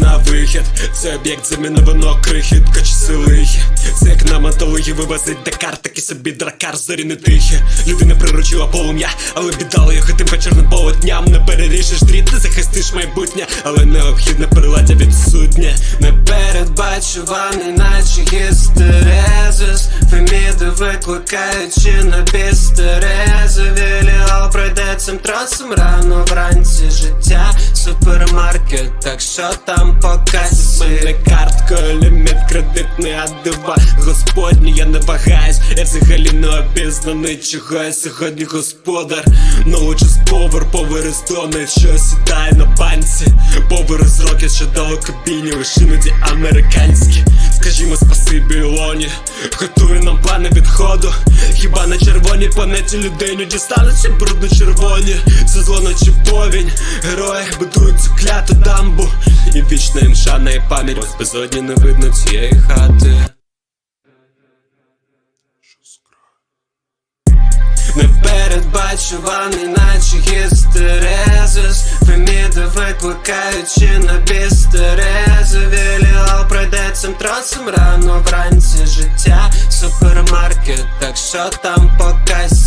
на вихід. Це об'єкт заміновано крихіт, качці лихі. Це як на мотологі вивозить Дакар, такий собі дракар, зорі не тихі. Людина приручила полум'я, але бідала його тим вечорним полотням. Не переріжеш дріт, не захистиш майбутнє, але необхідне приладдя відсутнє. Не передбачуваний, наче гістерезис Феміди викликаючи на пройде цим трасом рано вранці життя Супермаркет, так що там показ Мене карткою ліміт кредитний адива Господній, я не вагаюсь, я взагалі не обізнаний Чого я сьогодні господар. Is power, power is donate Що сідає на банці. Power is rocket, що дало кабіні Лиш іноді американські Скажімо Готує нам плани відходу. Хіба на червоній планеті людині дістануться брудно червоні? Це зло наче повінь. Герої будують цю кляту дамбу. І вічна їм шана і пам'ять. Ось безодні не видно цієї хати. Непередбачуваний, наче гістерезис. Феміди викликаючи на бістерези. Віліал пройде цим трасом рано вранці Супермаркет, так що там по касі